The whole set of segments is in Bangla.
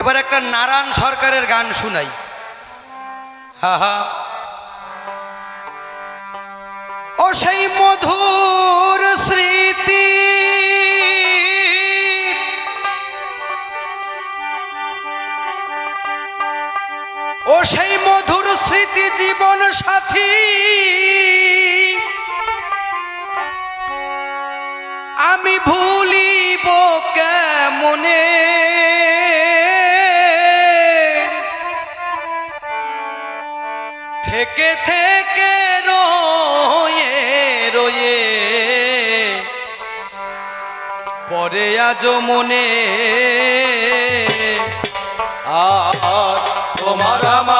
এবার একটা নারায়ণ সরকারের গান শুনাই। হা হা। ও সেই মধুর স্মৃতি, ও সেই মধুর স্মৃতি জীবন সাথী, আমি ভুলিব কেমনে? থেকে থেকে রয়ে রয়ে। পরে আজ মনে আ তোমার আমার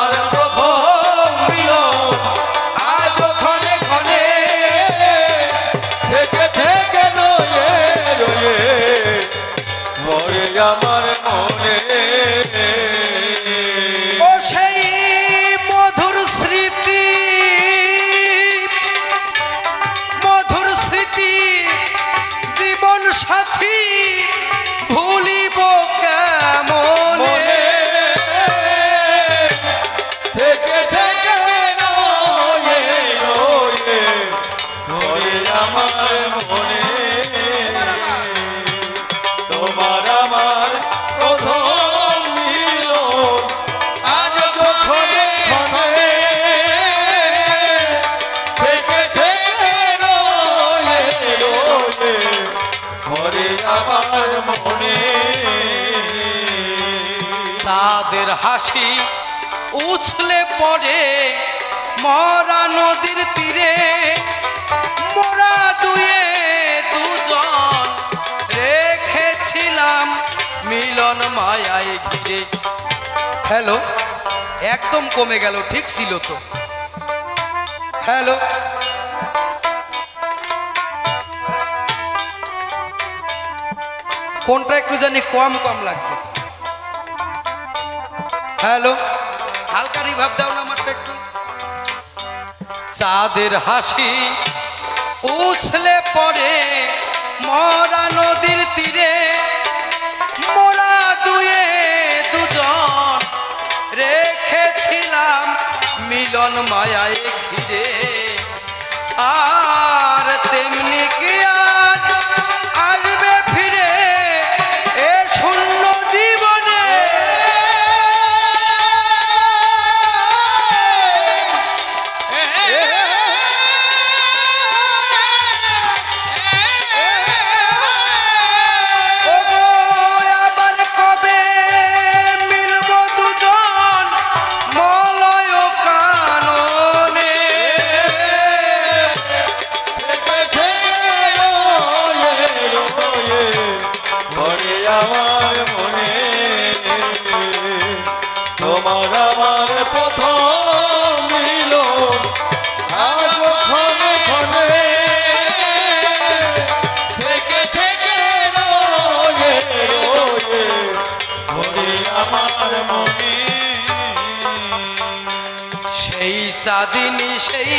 আমার মনে। তাদের হাসি উছলে পড়ে মরা নদীর তীরে। মোরা দুয়ে দুজন রেখেছিলাম মিলন মায়ায় ঘিরে। হ্যালো, একদম কমে গেল, ঠিক ছিল তো। হ্যালো কোনটা একটু জানি কম কম লাগছে। হ্যালো হালকা রিভাব দাও না আমারটা একটু। চাঁদের হাসি উছলে পড়ে মরা নদীর তীরে। মোরা দুয়ে দুজন রেখেছিলাম মিলন মায়ায় ঘিরে। আর তেমনি চাঁদিনী সেই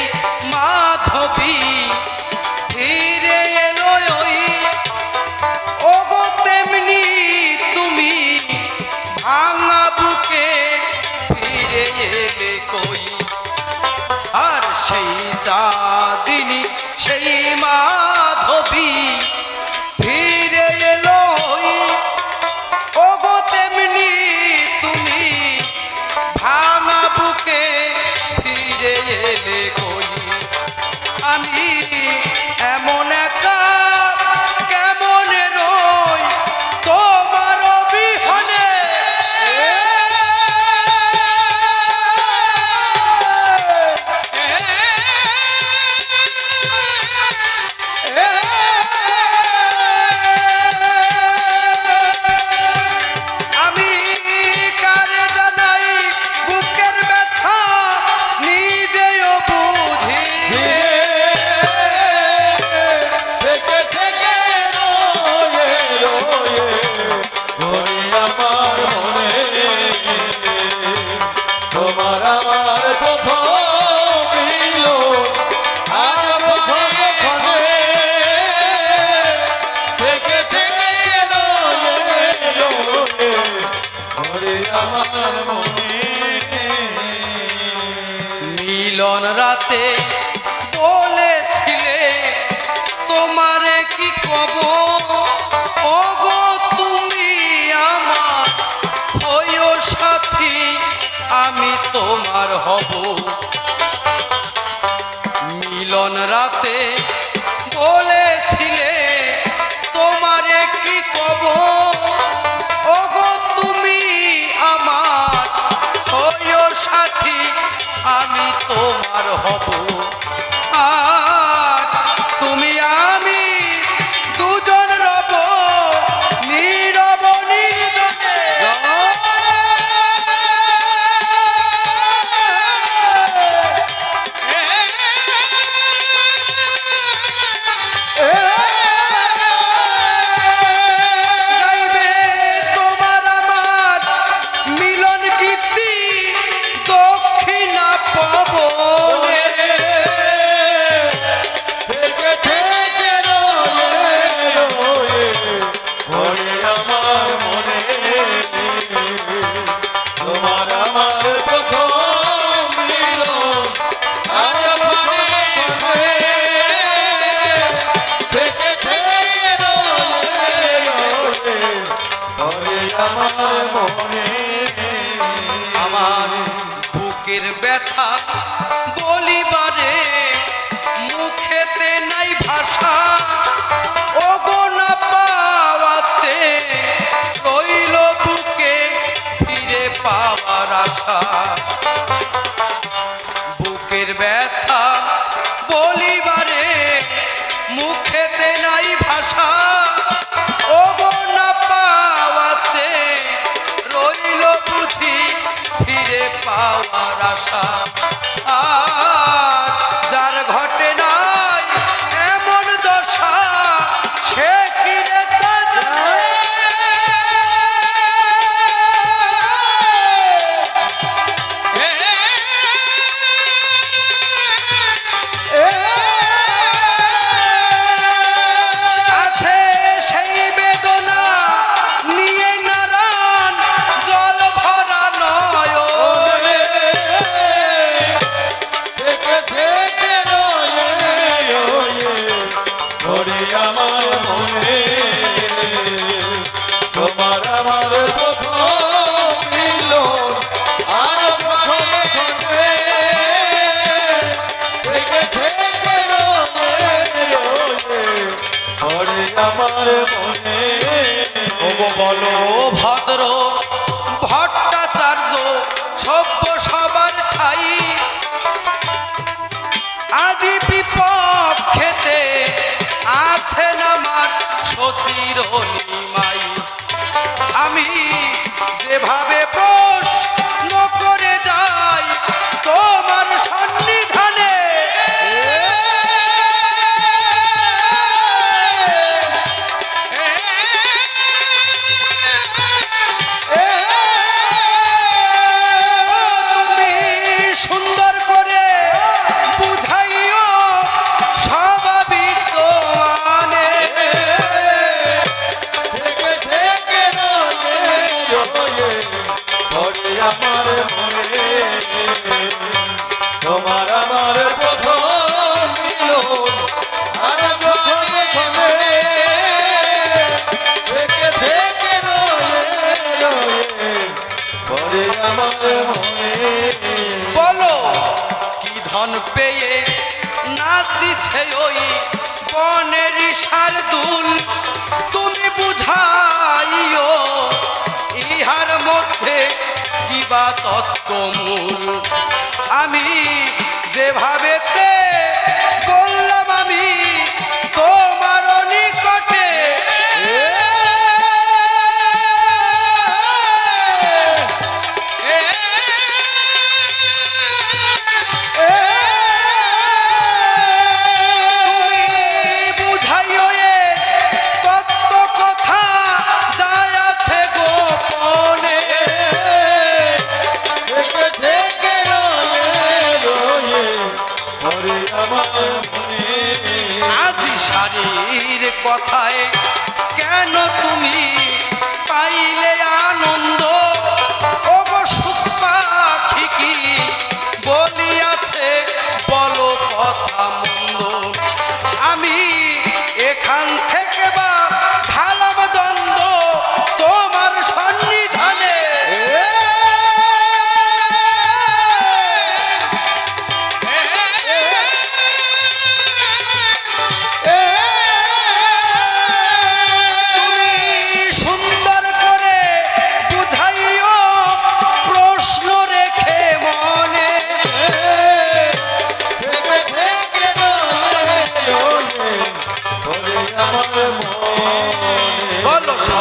রাতে বলেছিলে, তোমারে কি কব? ওগো, তুমি আমার হইও সাথী, আমি তোমার হব। মিলন রাতে i hope. Rasta. আছে ওই বনের শার্দুল তুমি বুঝাইও ইহার মধ্যে কিবা তত্ত্বমূল? আমি যেভাবে তে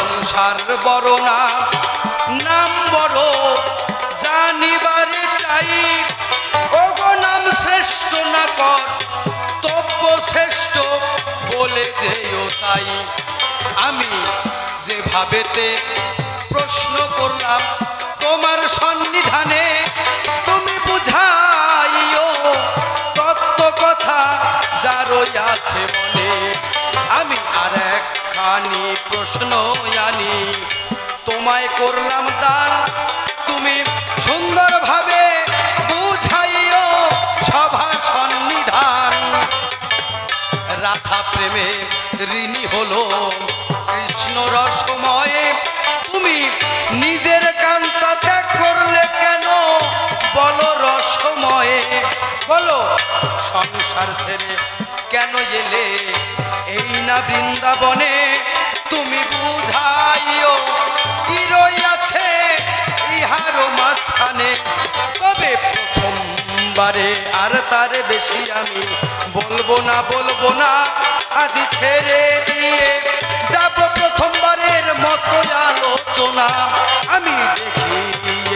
সংসার বড় না নাম বড়, জানিবারে চাই। ওগো নাম শ্রেষ্ঠ না কর, তব্য শ্রেষ্ঠ বলে যেও তাই। আমি যেভাবেতে প্রশ্ন করলাম, তোমার সন্নিধানে তুমি বুঝাইও, তত্ত্ব কথা যারই আছে মনে। একখানি প্রশ্ন জানি, তোমায় করলাম দান। তুমি সুন্দরভাবে বুঝাইও সভা সন্নিধান। রাধা প্রেমে ঋণী হলো কৃষ্ণ রসময়ে। তুমি নিজের কান্তা ত্যাগ করলে কেন? বলো রসময়ে। বলো, সংসার ছেড়ে কেন এলে? না বৃন্দাবনে, তুমি বুঝাইও কি রইয়াছে ইহারও মাঝখানে। তবে প্রথমবারে আর তার বেশি আমি বলব না বলব না, আজ ছেড়ে দিয়ে যাব প্রথমবারের মতো আলোচনা। আমি দেখি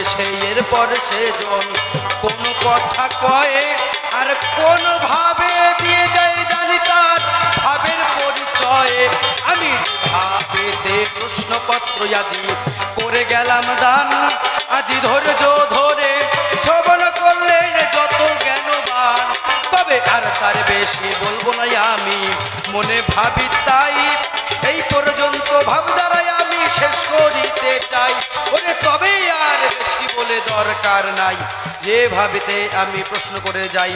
এসে এরপর সেজন কোন কথা কয়ে আর কোন ভাবে দিয়ে যায় জানি পরিচয়ে আমি ভাবেতে প্রশ্নপত্র আজি করে গেলাম দান। আজি ধৈর্য ধরে শ্রবণ করলেন যত জ্ঞানবান, তবে আর তার বেশি বলব না আমি। মনে ভাবি তাই, এই পর্যন্ত ভাবধারায় আমি শেষ করিতে চাই। ওরে, তবে আর বেশি বলে দরকার নাই। যে ভাবিতে আমি প্রশ্ন করে যাই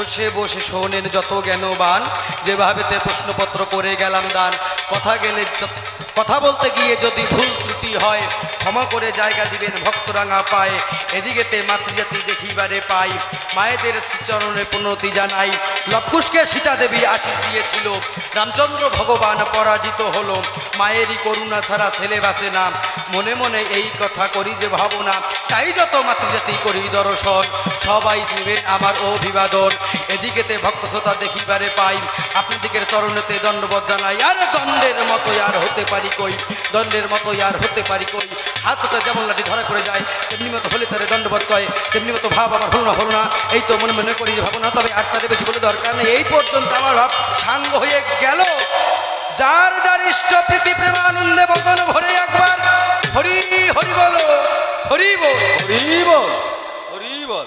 বসে বসে শোনেন যত জ্ঞানবান। যেভাবে তে প্রশ্নপত্র করে গেলাম দান। কথা গেলে কথা বলতে গিয়ে যদি ভুল ত্রুটি হয় ক্ষমা করে জায়গা দিবেন ভক্তরাঙা পায়। এদিকেতে মাতৃজাতি দেখিবারে পাই। মায়েদের শ্রীচরণে প্রণতি জানাই। লবকুশকে সীতা দেবী আশীষ দিয়েছিল। রামচন্দ্র ভগবান পরাজিত হলো। মায়েরই করুণা ছাড়া ছেলে বাঁচে না। মনে মনে এই কথা করি যে ভাবনা। তাই যত মাতৃজাতি করি দর্শন। সবাই দিবেন আমার অভিবাদন। এদিকেতে ভক্ত শ্রোতা দেখিবারে পাই। আপনাদিকের চরণেতে দণ্ডবত জানাই। আর দণ্ডের মতো আর হতে পারি কই? দণ্ডের মতো আর হতে পারি কই? হাতটা যেমন লাঠি ধরা পড়ে যায়, তেমনি মতো হলে তারে দণ্ডবত কয় তেমনি মতো ভাব আমার হলো না হলো না। এই তো মনে মনে করি যে ভাবনা, তবে আর বেশি বলে দরকার নেই। এই পর্যন্ত আমার ভাব সাঙ্গ হয়ে গেল। যার যার ইষ্ট প্রীতি, প্রেমানন্দে বদন ভরে একবার। হরি হরি বলো, হরি বল। হরি বল হরি বল।